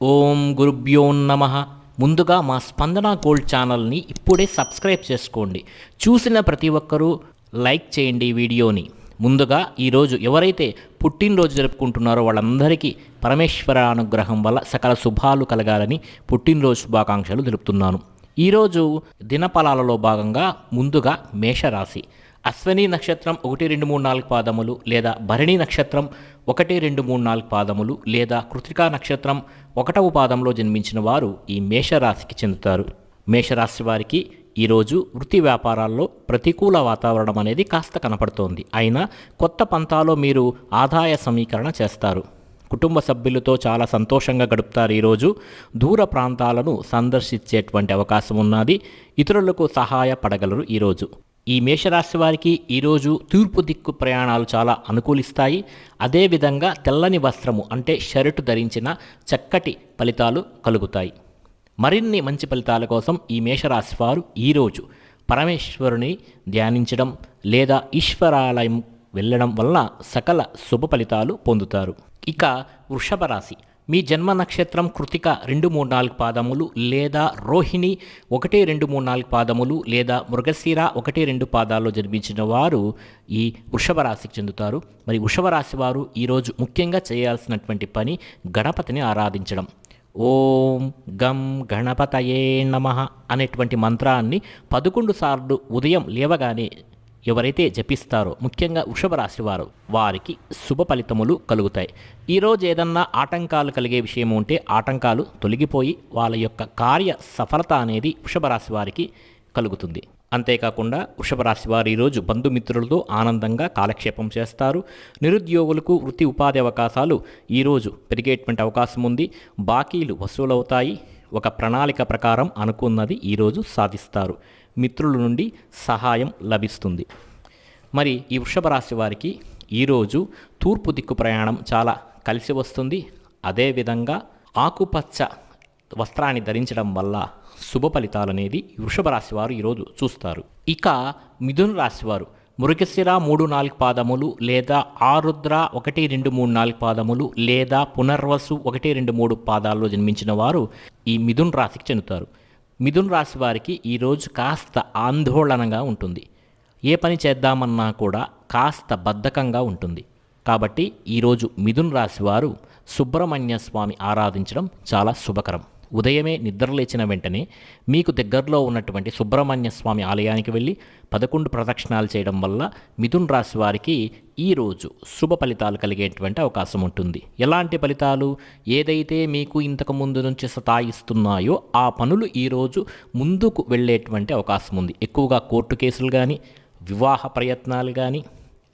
ఓం గురుభ్యో నమ. ముందుగా మా స్పందన గోల్డ్ ఛానల్ని ఇప్పుడే సబ్స్క్రైబ్ చేసుకోండి. చూసిన ప్రతి ఒక్కరూ లైక్ చేయండి వీడియోని. ముందుగా ఈరోజు ఎవరైతే పుట్టినరోజు జరుపుకుంటున్నారో వాళ్ళందరికీ పరమేశ్వర అనుగ్రహం వల్ల సకల శుభాలు కలగాలని పుట్టినరోజు శుభాకాంక్షలు తెలుపుతున్నాను. ఈరోజు దినఫలాలలో భాగంగా ముందుగా మేషరాశి. అశ్వని నక్షత్రం ఒకటి రెండు మూడు నాలుగు పాదములు లేదా భరణి నక్షత్రం ఒకటి రెండు మూడు నాలుగు పాదములు లేదా కృతికా నక్షత్రం ఒకటవ పాదంలో జన్మించిన వారు ఈ మేషరాశికి చెందుతారు. మేషరాశి వారికి ఈరోజు వృత్తి వ్యాపారాల్లో ప్రతికూల వాతావరణం అనేది కాస్త కనపడుతోంది. అయినా కొత్త పంతాలో మీరు ఆదాయ సమీకరణ చేస్తారు. కుటుంబ సభ్యులతో చాలా సంతోషంగా గడుపుతారు ఈరోజు దూర ప్రాంతాలను సందర్శించేటువంటి అవకాశం ఉన్నది. ఇతరులకు సహాయపడగలరు ఈరోజు ఈ మేషరాశి వారికి ఈరోజు తూర్పు దిక్కు ప్రయాణాలు చాలా అనుకూలిస్తాయి. అదేవిధంగా తెల్లని వస్త్రము అంటే షర్టు ధరించిన చక్కటి ఫలితాలు కలుగుతాయి. మరిన్ని మంచి ఫలితాల కోసం ఈ మేషరాశి వారు ఈరోజు పరమేశ్వరుని ధ్యానించడం లేదా ఈశ్వరాలయం వెళ్ళడం వల్ల సకల శుభ ఫలితాలు పొందుతారు. ఇక వృషభ రాశి. మీ జన్మ నక్షత్రం కృతిక రెండు మూడు నాలుగు పాదములు లేదా రోహిణి ఒకటి రెండు మూడు నాలుగు పాదములు లేదా మృగశిర ఒకటి రెండు పాదాల్లో జన్మించిన వారు ఈ వృషభ రాశికి చెందుతారు. మరి వృషభ రాశి వారు ఈరోజు ముఖ్యంగా చేయాల్సినటువంటి పని గణపతిని ఆరాధించడం. ఓం గం గణపతయే నమ అనేటువంటి మంత్రాన్ని పదకొండు సార్లు ఉదయం లేవగానే ఎవరైతే జపిస్తారో ముఖ్యంగా వృషభ రాశి వారు వారికి శుభ ఫలితములు కలుగుతాయి. ఈరోజు ఏదన్నా ఆటంకాలు కలిగే విషయం ఉంటే ఆటంకాలు తొలగిపోయి వాళ్ళ యొక్క కార్య సఫలత అనేది వృషభ రాశి వారికి కలుగుతుంది. అంతేకాకుండా వృషభ రాశి వారు ఈరోజు బంధుమిత్రులతో ఆనందంగా కాలక్షేపం చేస్తారు. నిరుద్యోగులకు వృత్తి ఉపాధి అవకాశాలు ఈరోజు పెరిగేటువంటి అవకాశం ఉంది. బాకీలు వసూలవుతాయి. ఒక ప్రణాళిక ప్రకారం అనుకున్నది ఈరోజు సాధిస్తారు. మిత్రుల నుండి సహాయం లభిస్తుంది. మరి ఈ వృషభ రాశి వారికి ఈరోజు తూర్పు దిక్కు ప్రయాణం చాలా కలిసి వస్తుంది. అదేవిధంగా ఆకుపచ్చ వస్త్రాన్ని ధరించడం వల్ల శుభ ఫలితాలు అనేది వృషభ రాశి వారు ఈరోజు చూస్తారు. ఇక మిథున రాశివారు మృగశిర మూడు నాలుగు పాదములు లేదా ఆరుద్ర ఒకటి రెండు మూడు నాలుగు పాదములు లేదా పునర్వసు ఒకటి రెండు మూడు పాదాల్లో జన్మించిన వారు ఈ మిథున్ రాశికి చెందుతారు. మిథున్ రాశి వారికి ఈరోజు కాస్త ఆందోళనగా ఉంటుంది. ఏ పని చేద్దామన్నా కూడా కాస్త బద్ధకంగా ఉంటుంది. కాబట్టి ఈరోజు మిథున్ రాశి వారు సుబ్రహ్మణ్య స్వామి ఆరాధించడం చాలా శుభకరం. ఉదయమే నిద్రలేచిన వెంటనే మీకు దగ్గరలో ఉన్నటువంటి సుబ్రహ్మణ్య స్వామి ఆలయానికి వెళ్ళి పదకొండు ప్రదక్షిణాలు చేయడం వల్ల మిథున్ రాశి వారికి ఈరోజు శుభ ఫలితాలు కలిగేటువంటి అవకాశం ఉంటుంది. ఎలాంటి ఫలితాలు? ఏదైతే మీకు ఇంతకు ముందు నుంచి సతాయిస్తున్నాయో ఆ పనులు ఈరోజు ముందుకు వెళ్ళేటువంటి అవకాశం ఉంది. ఎక్కువగా కోర్టు కేసులు కానీ వివాహ ప్రయత్నాలు కానీ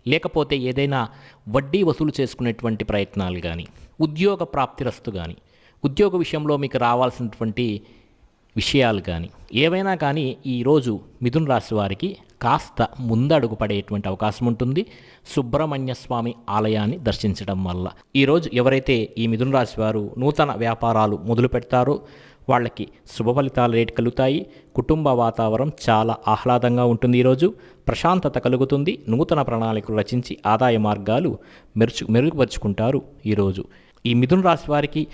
లేకపోతే ఏదైనా వడ్డీ వసూలు చేసుకునేటువంటి ప్రయత్నాలు కానీ ఉద్యోగ ప్రాప్తిరస్తు కానీ ఉద్యోగ విషయంలో మీకు రావాల్సినటువంటి విషయాలు కానీ ఏవైనా కానీ ఈరోజు మిథున్ రాశి వారికి కాస్త ముందడుగు పడేటువంటి అవకాశం ఉంటుంది. సుబ్రహ్మణ్య స్వామి ఆలయాన్ని దర్శించడం వల్ల. ఈరోజు ఎవరైతే ఈ మిథున రాశి వారు నూతన వ్యాపారాలు మొదలు పెడతారో వాళ్ళకి శుభ ఫలితాలు రేటు కలుగుతాయి. కుటుంబ వాతావరణం చాలా ఆహ్లాదంగా ఉంటుంది ఈరోజు ప్రశాంతత కలుగుతుంది. నూతన ప్రణాళికలు రచించి ఆదాయ మార్గాలు మెరుచు మెరుగుపరుచుకుంటారు ఈరోజు ఈ మిథున రాశి వారికి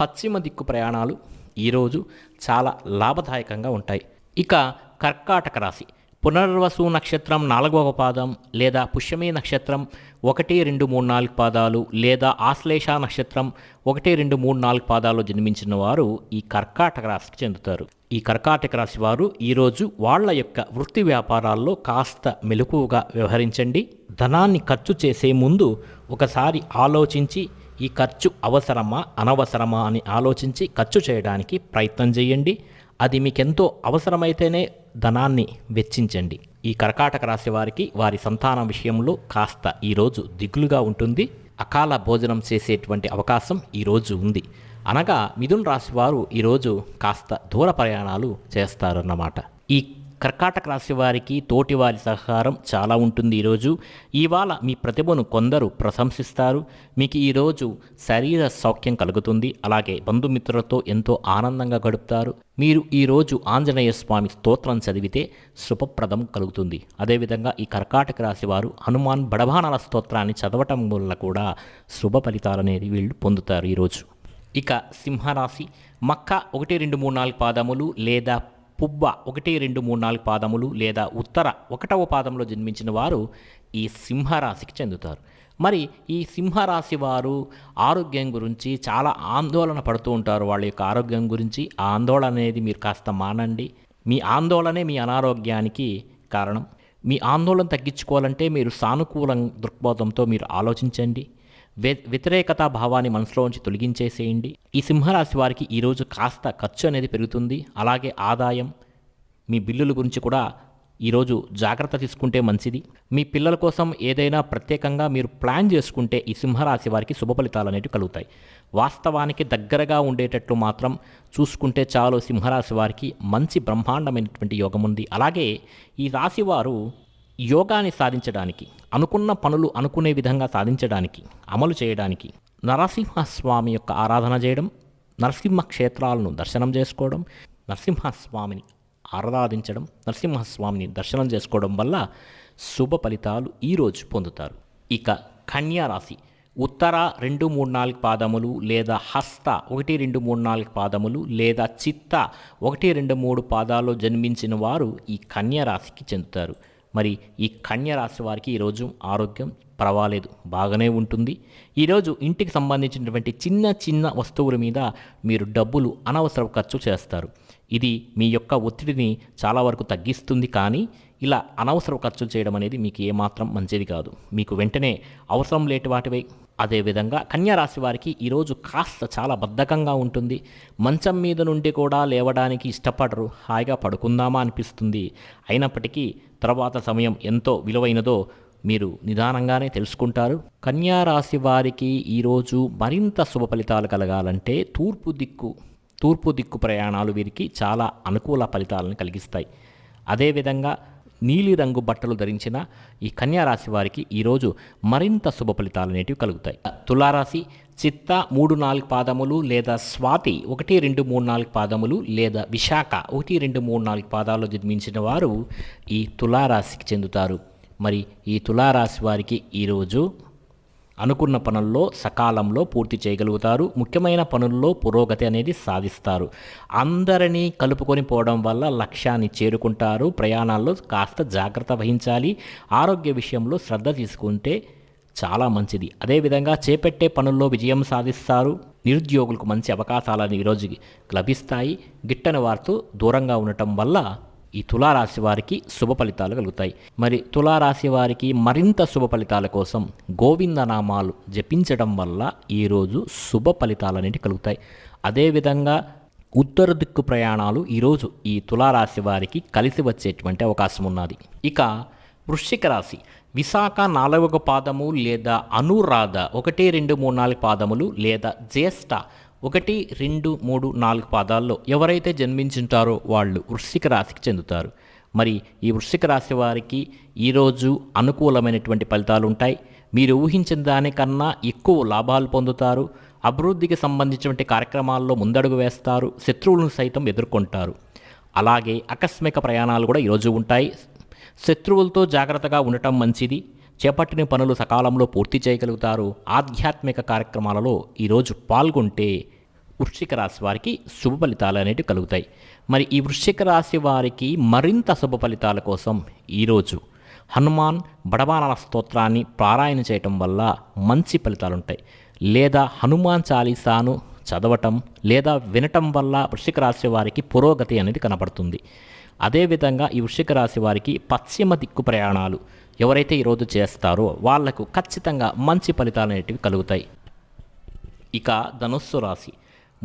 పశ్చిమ దిక్కు ప్రయాణాలు ఈరోజు చాలా లాభదాయకంగా ఉంటాయి. ఇక కర్కాటక రాశి. పునర్వసు నక్షత్రం నాలుగవ పాదం లేదా పుష్యమి నక్షత్రం ఒకటి రెండు మూడు నాలుగు పాదాలు లేదా ఆశ్లేష నక్షత్రం ఒకటి రెండు మూడు నాలుగు పాదాలు జన్మించిన వారు ఈ కర్కాటక రాశికి చెందుతారు. ఈ కర్కాటక రాశి వారు ఈరోజు వాళ్ళ యొక్క వృత్తి వ్యాపారాల్లో కాస్త మెలకువగా వ్యవహరించండి. ధనాన్ని ఖర్చు చేసే ముందు ఒకసారి ఆలోచించి ఈ ఖర్చు అవసరమా అనవసరమా అని ఆలోచించి ఖర్చు చేయడానికి ప్రయత్నం చేయండి. అది మీకెంతో అవసరమైతేనే ధనాన్ని వెచ్చించండి. ఈ కర్కాటక రాశి వారికి వారి సంతానం విషయంలో కాస్త ఈరోజు దిగులుగా ఉంటుంది. అకాల భోజనం చేసేటువంటి అవకాశం ఈరోజు ఉంది. అనగా మిథున్ రాశి వారు ఈరోజు కాస్త దూర ప్రయాణాలు చేస్తారన్నమాట. ఈ కర్కాటక రాశి వారికి తోటి వారి సహకారం చాలా ఉంటుంది ఈరోజు. ఇవాళ మీ ప్రతిభను కొందరు ప్రశంసిస్తారు. మీకు ఈరోజు శరీర సౌఖ్యం కలుగుతుంది. అలాగే బంధుమిత్రులతో ఎంతో ఆనందంగా గడుపుతారు. మీరు ఈరోజు ఆంజనేయ స్వామి స్తోత్రం చదివితే శుభప్రదం కలుగుతుంది. అదేవిధంగా ఈ కర్కాటక రాశి వారు హనుమాన్ బడబానాల స్తోత్రాన్ని చదవటం వల్ల కూడా శుభ ఫలితాలు అనేది వీళ్ళు పొందుతారు ఈరోజు. ఇక సింహరాశి. మక్క ఒకటి రెండు మూడు నాలుగు పాదములు లేదా పుబ్బ ఒకటి రెండు మూడు నాలుగు పాదములు లేదా ఉత్తర ఒకటవ పాదంలో జన్మించిన వారు ఈ సింహరాశికి చెందుతారు. మరి ఈ సింహరాశి వారు ఆరోగ్యం గురించి చాలా ఆందోళన పడుతూ ఉంటారు. వాళ్ళ యొక్క ఆరోగ్యం గురించి ఆ ఆందోళన అనేది మీరు కాస్త మానండి. మీ ఆందోళనే మీ అనారోగ్యానికి కారణం. మీ ఆందోళన తగ్గించుకోవాలంటే మీరు సానుకూల దృక్పథంతో మీరు ఆలోచించండి. వ్యతిరేకతా భావాన్ని మనసులోంచి తొలగించేసేయండి. ఈ సింహరాశి వారికి ఈరోజు కాస్త ఖర్చు అనేది పెరుగుతుంది. అలాగే ఆదాయం మీ బిల్లుల గురించి కూడా ఈరోజు జాగ్రత్త తీసుకుంటే మంచిది. మీ పిల్లల కోసం ఏదైనా ప్రత్యేకంగా మీరు ప్లాన్ చేసుకుంటే ఈ సింహరాశి వారికి శుభ ఫలితాలు అనేవి కలుగుతాయి. వాస్తవానికి దగ్గరగా ఉండేటట్లు మాత్రం చూసుకుంటే చాలు సింహరాశి వారికి మంచి బ్రహ్మాండమైనటువంటి యోగం ఉంది. అలాగే ఈ రాశి వారు యోగాని సాధించడానికి అనుకున్న పనులు అనుకునే విధంగా సాధించడానికి అమలు చేయడానికి నరసింహస్వామి యొక్క ఆరాధన చేయడం నరసింహ క్షేత్రాలను దర్శనం చేసుకోవడం నరసింహస్వామిని ఆరాధించడం నరసింహస్వామిని దర్శనం చేసుకోవడం వల్ల శుభ ఫలితాలు ఈరోజు పొందుతారు. ఇక కన్యా రాశి ఉత్తర రెండు మూడు నాలుగు పాదములు లేదా హస్త ఒకటి రెండు మూడు నాలుగు పాదములు లేదా చిత్త ఒకటి రెండు మూడు పాదాల్లో జన్మించిన వారు ఈ కన్యా రాశికి చెందుతారు. మరి ఈ కన్య రాశి వారికి ఈరోజు ఆరోగ్యం పర్వాలేదు బాగానే ఉంటుంది. ఈరోజు ఇంటికి సంబంధించినటువంటి చిన్న చిన్న వస్తువుల మీద మీరు డబ్బులు అనవసర ఖర్చు చేస్తారు. ఇది మీ యొక్క ఒత్తిడిని చాలా వరకు తగ్గిస్తుంది కానీ ఇలా అనవసర ఖర్చులు చేయడం అనేది మీకు ఏమాత్రం మంచిది కాదు. మీకు వెంటనే అవసరం లేటి వాటివే అదేవిధంగా కన్యారాశి వారికి ఈరోజు కాస్త చాలా బద్ధకంగా ఉంటుంది. మంచం మీద నుండి కూడా లేవడానికి ఇష్టపడరు. హాయిగా పడుకుందామా అనిపిస్తుంది. అయినప్పటికీ తర్వాత సమయం ఎంతో విలువైనదో మీరు నిదానంగానే తెలుసుకుంటారు. కన్యారాశి వారికి ఈరోజు మరింత శుభ ఫలితాలు కలగాలంటే తూర్పు దిక్కు తూర్పు దిక్కు ప్రయాణాలు వీరికి చాలా అనుకూల ఫలితాలను కలిగిస్తాయి. అదేవిధంగా నీలిరంగు బట్టలు ధరించిన ఈ కన్యా రాశి వారికి ఈరోజు మరింత శుభ ఫలితాలు అనేటివి కలుగుతాయి. తులారాశి చిత్త మూడు నాలుగు పాదములు లేదా స్వాతి ఒకటి రెండు మూడు నాలుగు పాదములు లేదా విశాఖ ఒకటి రెండు మూడు నాలుగు పాదాలు జన్మించిన వారు ఈ తులారాశికి చెందుతారు. మరి ఈ తులారాశి వారికి ఈరోజు అనుకున్న పనుల్లో సకాలంలో పూర్తి చేయగలుగుతారు. ముఖ్యమైన పనుల్లో పురోగతి అనేది సాధిస్తారు. అందరినీ కలుపుకొని పోవడం వల్ల లక్ష్యాన్ని చేరుకుంటారు. ప్రయాణాల్లో కాస్త జాగ్రత్త వహించాలి. ఆరోగ్య విషయంలో శ్రద్ధ తీసుకుంటే చాలా మంచిది. అదేవిధంగా చేపట్టే పనుల్లో విజయం సాధిస్తారు. నిరుద్యోగులకు మంచి అవకాశాలను ఈరోజు లభిస్తాయి. గిట్టని వారితో దూరంగా ఉండటం వల్ల ఈ తులారాశి వారికి శుభ ఫలితాలు కలుగుతాయి. మరి తులారాశి వారికి మరింత శుభ ఫలితాల కోసం గోవిందనామాలు జపించడం వల్ల ఈరోజు శుభ ఫలితాలు అనేవి కలుగుతాయి. అదేవిధంగా ఉత్తర దిక్కు ప్రయాణాలు ఈరోజు ఈ తులారాశి వారికి కలిసి వచ్చేటువంటి అవకాశం ఉన్నది. ఇక వృశ్చిక రాశి. విశాఖ నాలుగవ పాదము లేదా అనురాధ ఒకటి రెండు మూడు నాలుగు పాదములు లేదా జ్యేష్ఠ ఒకటి రెండు మూడు నాలుగు పాదాల్లో ఎవరైతే జన్మించుంటారో వాళ్ళు వృశ్చిక రాశికి చెందుతారు. మరి ఈ వృశ్చిక రాశి వారికి ఈరోజు అనుకూలమైనటువంటి ఫలితాలు ఉంటాయి. మీరు ఊహించిన దానికన్నా ఎక్కువ లాభాలు పొందుతారు. అభివృద్ధికి సంబంధించినటువంటి కార్యక్రమాల్లో ముందడుగు వేస్తారు. శత్రువులను సైతం ఎదుర్కొంటారు. అలాగే ఆకస్మిక ప్రయాణాలు కూడా ఈరోజు ఉంటాయి. శత్రువులతో జాగ్రత్తగా ఉండటం మంచిది. చేపట్టిన పనులు సకాలంలో పూర్తి చేయగలుగుతారు. ఆధ్యాత్మిక కార్యక్రమాలలో ఈరోజు పాల్గొంటే వృశ్చిక రాశి వారికి శుభ ఫలితాలు అనేటివి కలుగుతాయి. మరి ఈ వృశ్చిక రాశి వారికి మరింత శుభ ఫలితాల కోసం ఈరోజు హనుమాన్ బడవానల స్తోత్రాన్ని పారాయణ చేయటం వల్ల మంచి ఫలితాలు ఉంటాయి. లేదా హనుమాన్ చాలీసాను చదవటం లేదా వినటం వల్ల వృశ్చిక రాశి వారికి పురోగతి అనేది కనబడుతుంది. అదేవిధంగా ఈ వృశ్చిక రాశి వారికి పశ్చిమ దిక్కు ప్రయాణాలు ఎవరైతే ఈరోజు చేస్తారో వాళ్ళకు ఖచ్చితంగా మంచి ఫలితాలు అనేటివి కలుగుతాయి. ఇక ధనుస్సు రాశి.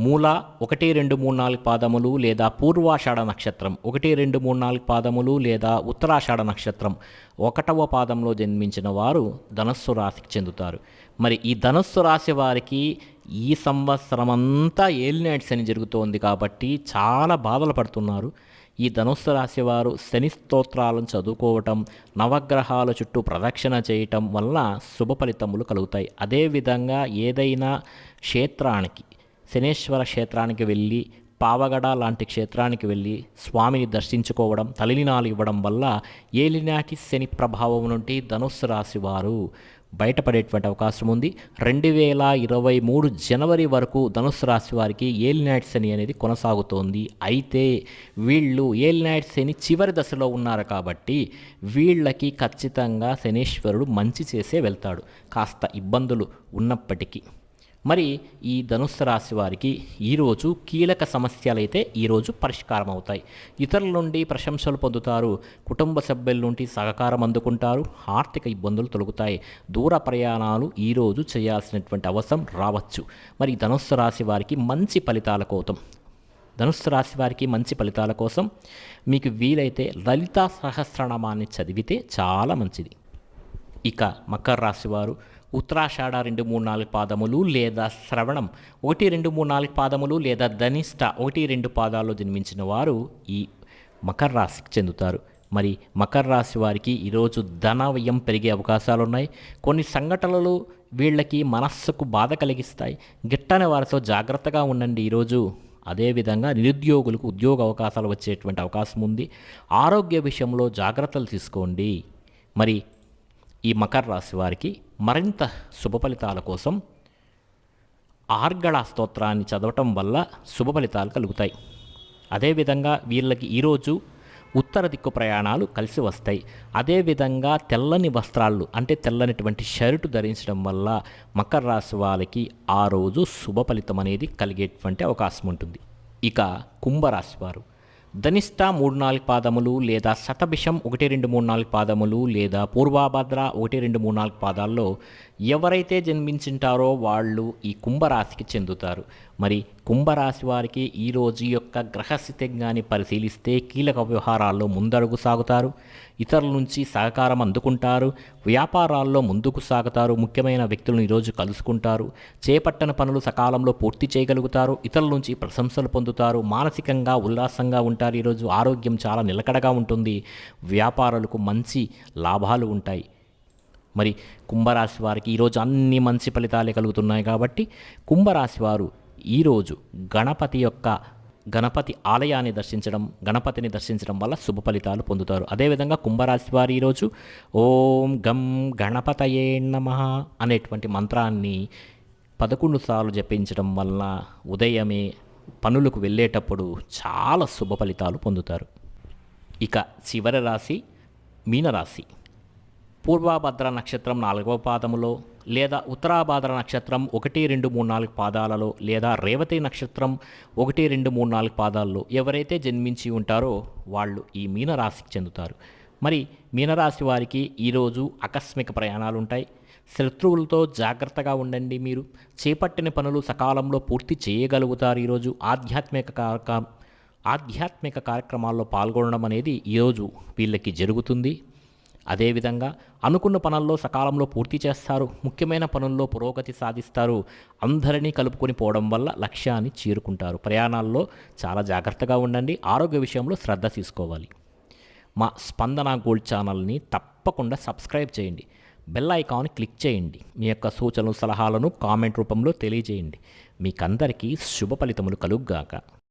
మూల ఒకటి రెండు మూడు నాలుగు పాదములు లేదా పూర్వాషాఢ నక్షత్రం ఒకటి రెండు మూడు నాలుగు పాదములు లేదా ఉత్తరాషాఢ నక్షత్రం ఒకటవ పాదంలో జన్మించిన వారు ధనస్సు రాశికి చెందుతారు. మరి ఈ ధనస్సు రాశి వారికి ఈ సంవత్సరం అంతా ఏలినాటి శని జరుగుతోంది కాబట్టి చాలా బాధలు పడుతున్నారు. ఈ ధనుస్సు రాశి వారు శని స్తోత్రాలను చదువుకోవటం నవగ్రహాల చుట్టూ ప్రదక్షిణ చేయటం వల్ల శుభ ఫలితములు కలుగుతాయి. అదేవిధంగా ఏదైనా క్షేత్రానికి శనేశ్వర క్షేత్రానికి వెళ్ళి పావగడ లాంటి క్షేత్రానికి వెళ్ళి స్వామిని దర్శించుకోవడం తలినాలు ఇవ్వడం వల్ల ఏలినాటి శని ప్రభావం నుండి ధనుస్సు రాశి వారు బయటపడేటువంటి అవకాశం ఉంది. రెండు వేల ఇరవై మూడు జనవరి వరకు ధనుసు రాశి వారికి ఏలినాటి శని అనేది కొనసాగుతోంది. అయితే వీళ్ళు ఏలినాటి శని చివరి దశలో ఉన్నారు కాబట్టి వీళ్ళకి ఖచ్చితంగా శనీశ్వరుడు మంచి చేసే వెళ్తాడు. కాస్త ఇబ్బందులు ఉన్నప్పటికీ. మరి ఈ ధనుస్సు రాశి వారికి ఈరోజు కీలక సమస్యలు అయితే ఈరోజు పరిష్కారం అవుతాయి ఇతరుల నుండి ప్రశంసలు పొందుతారు కుటుంబ సభ్యుల నుండి సహకారం అందుకుంటారు ఆర్థిక ఇబ్బందులు తొలగుతాయి. దూర ప్రయాణాలు ఈరోజు చేయాల్సినటువంటి అవసరం రావచ్చు. మరి ధనుస్సు రాశి వారికి మంచి ఫలితాల కోసం ధనుస్సు రాశి వారికి మంచి ఫలితాల కోసం మీకు వీలైతే లలితా సహస్రనామాన్ని చదివితే చాలా మంచిది. ఇక మకర రాశి వారు ఉత్తరాషాఢ రెండు మూడు నాలుగు పాదములు లేదా శ్రవణం. ఒకటి రెండు మూడు నాలుగు పాదములు లేదా ధనిష్ట ఒకటి రెండు పాదాల్లో జన్మించిన వారు ఈ మకర రాశికి చెందుతారు. మరి మకర రాశి వారికి ఈరోజు ధన వ్యయం పెరిగే అవకాశాలు ఉన్నాయి కొన్ని సంఘటనలు వీళ్ళకి మనస్సుకు బాధ కలిగిస్తాయి. గిట్టని వారితో జాగ్రత్తగా ఉండండి. ఈరోజు అదేవిధంగా నిరుద్యోగులకు ఉద్యోగ అవకాశాలు వచ్చేటువంటి అవకాశం ఉంది. ఆరోగ్య విషయంలో జాగ్రత్తలు తీసుకోండి. మరి ఈ మకర రాశి వారికి మరింత శుభ ఫలితాల కోసం ఆర్గళ స్తోత్రాన్ని చదవటం వల్ల శుభ ఫలితాలు కలుగుతాయి. అదేవిధంగా వీళ్ళకి ఈరోజు ఉత్తర దిక్కు ప్రయాణాలు కలిసి వస్తాయి. అదేవిధంగా తెల్లని వస్త్రాలు అంటే తెల్లనిటువంటి షర్టు ధరించడం వల్ల మకర రాశి వాళ్ళకి ఆ రోజు శుభ ఫలితం అనేది కలిగేటువంటి అవకాశం ఉంటుంది. ఇక కుంభరాశి వారు. ధనిష్ట మూడు నాలుగు పాదములు లేదా శతభిషం ఒకటి రెండు మూడు నాలుగు పాదములు లేదా పూర్వాభద్ర ఒకటి రెండు మూడు నాలుగు పాదాల్లో ఎవరైతే జన్మించింటారో వాళ్ళు ఈ కుంభరాశికి చెందుతారు. మరి కుంభరాశి వారికి ఈరోజు యొక్క గ్రహస్థితిగాన్ని పరిశీలిస్తే కీలక వ్యవహారాల్లో ముందడుగు సాగుతారు ఇతరుల నుంచి సహకారం అందుకుంటారు వ్యాపారాల్లో ముందుకు సాగుతారు ముఖ్యమైన వ్యక్తులను ఈరోజు కలుసుకుంటారు చేపట్టని పనులు సకాలంలో పూర్తి చేయగలుగుతారు ఇతరుల నుంచి ప్రశంసలు పొందుతారు మానసికంగా ఉల్లాసంగా ఉంటారు ఈరోజు ఆరోగ్యం చాలా నిలకడగా ఉంటుంది వ్యాపారులకు మంచి లాభాలు ఉంటాయి. మరి కుంభరాశి వారికి ఈరోజు అన్ని మంచి ఫలితాలే కలుగుతున్నాయి కాబట్టి కుంభరాశి వారు ఈరోజు గణపతి యొక్క గణపతి ఆలయాన్ని దర్శించడం గణపతిని దర్శించడం వల్ల శుభ ఫలితాలు పొందుతారు. అదేవిధంగా కుంభరాశి వారు ఈరోజు ఓం గం గణపతయే నమ అనేటువంటి మంత్రాన్ని పదకొండు సార్లు జపించడం వలన ఉదయమే పనులకు వెళ్ళేటప్పుడు చాలా శుభ ఫలితాలు పొందుతారు. ఇక చివరి రాశి మీనరాశి. పూర్వాభద్ర నక్షత్రం నాలుగవ పాదములో లేదా ఉత్తరాభాద్ర నక్షత్రం ఒకటి రెండు మూడు నాలుగు పాదాలలో లేదా రేవతి నక్షత్రం ఒకటి రెండు మూడు నాలుగు పాదాల్లో ఎవరైతే జన్మించి ఉంటారో వాళ్ళు ఈ మీనరాశికి చెందుతారు. మరి మీనరాశి వారికి ఈరోజు ఆకస్మిక ప్రయాణాలు ఉంటాయి. శత్రువులతో జాగ్రత్తగా ఉండండి మీరు. చేపట్టిన పనులు సకాలంలో పూర్తి చేయగలుగుతారు ఈరోజు ఆధ్యాత్మిక కార్యక్ర ఆధ్యాత్మిక కార్యక్రమాల్లో పాల్గొనడం అనేది ఈరోజు వీళ్ళకి జరుగుతుంది. అదేవిధంగా అనుకున్న పనుల్లో సకాలంలో పూర్తి చేస్తారు. ముఖ్యమైన పనుల్లో పురోగతి సాధిస్తారు. అందరినీ కలుపుకొని పోవడం వల్ల లక్ష్యాన్ని చేరుకుంటారు. ప్రయాణాల్లో చాలా జాగ్రత్తగా ఉండండి. ఆరోగ్య విషయంలో శ్రద్ధ తీసుకోవాలి. మా స్పందన గోల్డ్ ఛానల్ని తప్పకుండా సబ్స్క్రైబ్ చేయండి. బెల్ ఐకాన్ క్లిక్ చేయండి. మీ యొక్క సూచనలు సలహాలను కామెంట్ రూపంలో తెలియజేయండి. మీకందరికీ శుభ ఫలితములు కలుగ్గాక.